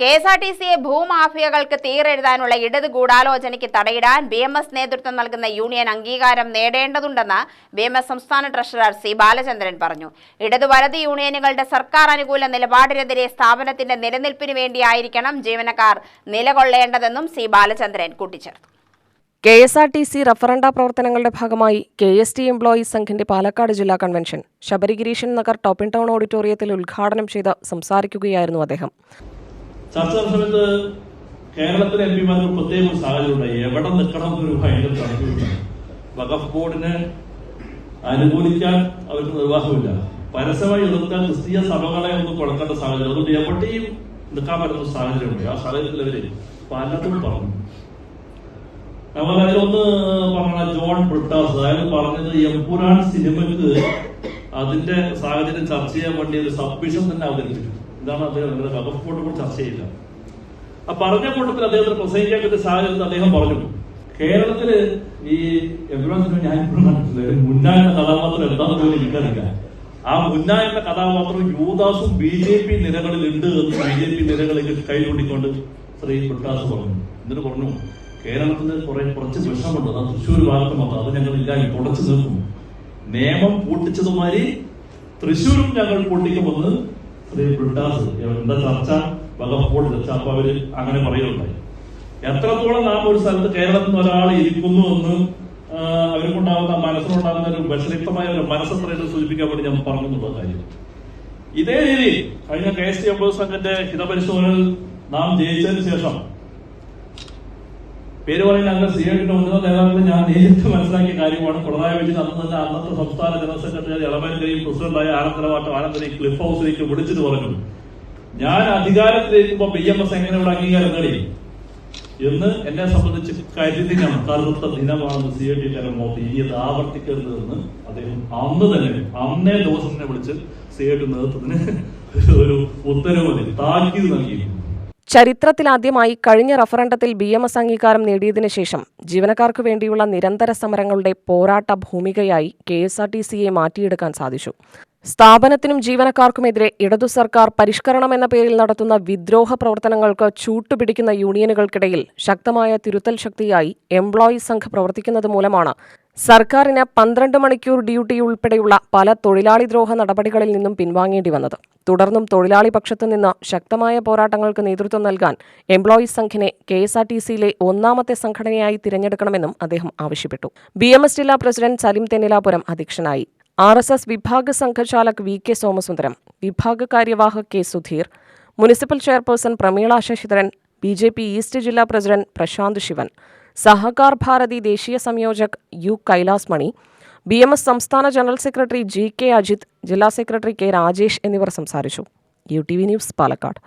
K S R T സിയെ ഭൂമാഫിയകൾക്ക് തീരെഴുതാനുള്ള ഇടത് ഗൂഢാലോചനയ്ക്ക് തടയിടാൻ ബി എം എസ് നേതൃത്വം നൽകുന്ന യൂണിയൻ അംഗീകാരം നേടേണ്ടതുണ്ടെന്ന് ബി എം എസ് സംസ്ഥാന ട്രഷറർ സി ബാലചന്ദ്രൻ പറഞ്ഞു. ഇടത് വലത് യൂണിയനുകളുടെ സർക്കാർ അനുകൂല നിലപാടിനെതിരെ സ്ഥാപനത്തിന്റെ നിലനിൽപ്പിന് വേണ്ടിയായിരിക്കണം ജീവനക്കാർ നിലകൊള്ളേണ്ടതെന്നും സി ബാലചന്ദ്രൻ കൂട്ടിച്ചേർത്തു. K S R T C റഫറണ്ട പ്രവർത്തനങ്ങളുടെ ഭാഗമായി കെ എസ് ടി എംപ്ലോയീസ് സംഘിന്റെ പാലക്കാട് ജില്ലാ convention Sabarigireeshan Nagar top in town ഓഡിറ്റോറിയത്തിൽ ഉദ്ഘാടനം ചെയ്ത് സംസാരിക്കുകയായിരുന്നു അദ്ദേഹം. ചർച്ച സമയത്ത് കേരളത്തിലെ എം പിമാർക്ക് പ്രത്യേക ഒരു സാഹചര്യം ഉണ്ടായി എവിടെ നിൽക്കണം എന്നൊരു ഭയങ്കര തടസ്സമുണ്ടായി വഖഫ് ബോർഡിനെ അനുകൂലിക്കാൻ അവർക്ക് നിർവാഹമില്ല. പരസ്യമായി എതിർക്കാൻ ക്രിസ്തീയ സഭകളെ ഒന്നും കൊടുക്കേണ്ട സാഹചര്യം. അതുകൊണ്ട് എവിടെയും നിൽക്കാൻ പറ്റുന്ന സാഹചര്യമുണ്ട്. ആ സാഹചര്യത്തിൽ അവർ പലതും പറഞ്ഞു. അതുപോലെ അതിലൊന്ന് പറഞ്ഞ ജോൺ ബ്രിട്ടാസ് അയാൾ പറഞ്ഞത് എംപുരാൻ സിനിമക്ക് അതിന്റെ സാഹചര്യം ചർച്ച ചെയ്യാൻ വേണ്ടി ഒരു സബ്മിഷൻ തന്നെ അവതരിപ്പിച്ചു. ഇതാണ് അദ്ദേഹം നിങ്ങളുടെ വകുപ്പോട്ട് കൂടി ചർച്ച ചെയ്യില്ല ആ പറഞ്ഞ കൂട്ടത്തിൽ അദ്ദേഹത്തിന് പ്രസംഗിക്കാൻ പറ്റിയ സാഹചര്യത്തിൽ അദ്ദേഹം പറഞ്ഞു കേരളത്തിൽ ഈ എംപുരാൻ സിനിമ ഞാൻ ഇപ്പോഴും കണ്ടിട്ടില്ല. ഒരു മുന്ന എന്ന കഥാപാത്രം എന്താണെന്ന് പോലും എനിക്കറിയില്ല. ആ മുന്ന എന്ന കഥാപാത്രം യൂദാസും ബി ജെ പി നിരകളിൽ ഉണ്ട് എന്ന് ബി ജെ പി നിരകളിൽ കൈ കൂട്ടിക്കൊണ്ട് ശ്രീ ബ്രിട്ടാസ് പറഞ്ഞു. എന്നിട്ട് പറഞ്ഞു കേരളത്തിന് കുറെ കുറച്ച് വിഷമുണ്ട് അത് തൃശ്ശൂർ ഭാഗത്ത് മാത്രം അത് ഞങ്ങൾ ഇല്ല. തുടച്ചു നിൽക്കും നിയമം പൂട്ടിച്ചതുമാതിരി തൃശ്ശൂരും ഞങ്ങൾ പൂട്ടിക്കുമെന്ന് ബ്രിട്ടാസ് എന്താ ചർച്ച? വകപ്പോട് ചർച്ച അപ്പൊ അവർ അങ്ങനെ പറയുന്നുണ്ടായി. എത്രത്തോളം നാം ഒരു സ്ഥലത്ത് കേരളത്തിൽ നിന്ന് ഒരാൾ ഇരിക്കുന്നു എന്ന് അവർക്കുണ്ടാവുന്ന മനസ്സിനുണ്ടാകുന്ന ഒരു വിഷലിപ്തമായ ഒരു മനസ്സത്രയിട്ട് സൂചിപ്പിക്കാൻ വേണ്ടി ഞാൻ പറഞ്ഞിട്ടുള്ള കാര്യം. ഇതേ രീതി കഴിഞ്ഞ കെ എസ് ടി എംപ്ലോയീസ് സംഘത്തിന്റെ ഹിതപരിശോധനയിൽ നാം ജയിച്ചതിന് ശേഷം പേര് പറയുന്ന അങ്ങനെ സി ഐയുടെ ഉന്നത നേതാക്കൾ ഞാൻ നേരിട്ട് മനസ്സിലാക്കിയ കാര്യമാണ്. പിണറായി വിജയൻ അന്ന് തന്നെ അന്നത്തെ സംസ്ഥാന ജനറൽ സെക്രട്ടറി ഇളമനക്കരയും പ്രസിഡന്റായ ആനന്ദനവാട്ടം ആനന്ദനെ ക്ലിഫ് ഹൗസിലേക്ക് വിളിച്ചിട്ട് പറഞ്ഞു. ഞാൻ അധികാരത്തിലേക്കുമ്പോ ബി എം എസ് എങ്ങനെ ഇവിടെ അംഗീകാരം നേടി? എന്ന് എന്നെ സംബന്ധിച്ച് കരുതിനാണ് കറുത്ത ദിനമാണെന്ന് സി ഐ ടി മോത്തി ഇനി അത് ആവർത്തിക്കരുതെന്ന് അദ്ദേഹം അന്ന് തന്നെ അന്നേ ദിവസം തന്നെ വിളിച്ച് സി ഐ ടി നേതൃത്വത്തിന് ഒരു ഉത്തരവ് താക്കീത് നൽകിയിരുന്നു. ചരിത്രത്തിലാദ്യമായി കഴിഞ്ഞ റഫറണ്ടത്തിൽ ബി എം എസ് അംഗീകാരം നേടിയതിനു ശേഷം ജീവനക്കാർക്ക് വേണ്ടിയുള്ള നിരന്തര സമരങ്ങളുടെ പോരാട്ട ഭൂമികയായി കെ എസ് ആർ ടി സിയെ മാറ്റിയെടുക്കാൻ സാധിച്ചു. സ്ഥാപനത്തിനും ജീവനക്കാർക്കുമെതിരെ ഇടതു സർക്കാർ പരിഷ്കരണം എന്ന പേരിൽ നടത്തുന്ന വിദ്രോഹ പ്രവർത്തനങ്ങൾക്ക് ചൂട്ടുപിടിക്കുന്ന യൂണിയനുകൾക്കിടയിൽ ശക്തമായ തിരുത്തൽ ശക്തിയായി എംപ്ലോയീസ് സംഘ് പ്രവർത്തിക്കുന്നത് മൂലമാണ് സർക്കാരിന് പന്ത്രണ്ട് മണിക്കൂർ ഡ്യൂട്ടി ഉൾപ്പെടെയുള്ള പല തൊഴിലാളി ദ്രോഹ നടപടികളിൽ നിന്നും പിൻവാങ്ങേണ്ടി വന്നത്. തുടർന്നും തൊഴിലാളി പക്ഷത്തു നിന്ന് ശക്തമായ പോരാട്ടങ്ങൾക്ക് നേതൃത്വം നൽകാൻ എംപ്ലോയീസ് സംഘിനെ കെ എസ് ആർ ടി സിയിലെ ഒന്നാമത്തെ സംഘടനയായി തിരഞ്ഞെടുക്കണമെന്നും അദ്ദേഹം ആവശ്യപ്പെട്ടു. ബി എം എസ് ജില്ലാ പ്രസിഡന്റ് സലിം തെന്നിലാപുരം അധ്യക്ഷനായി. ആർ എസ് എസ് വിഭാഗ സംഘചാലക് വി കെ സോമസുന്ദരം വിഭാഗ കാര്യവാഹക് K Sudheer municipal chairperson Prameela Sasidharan B J P east ജില്ലാ പ്രസിഡന്റ് പ്രശാന്ത് ശിവൻ സഹകാർ ഭാരതി ദേശീയ സംയോജക് U Kailas Mani B M S സംസ്ഥാന general secretary G K Ajith ജില്ലാ secretary K Rajesh എന്നിവർ സംസാരിച്ചു. U T V news Palakkad.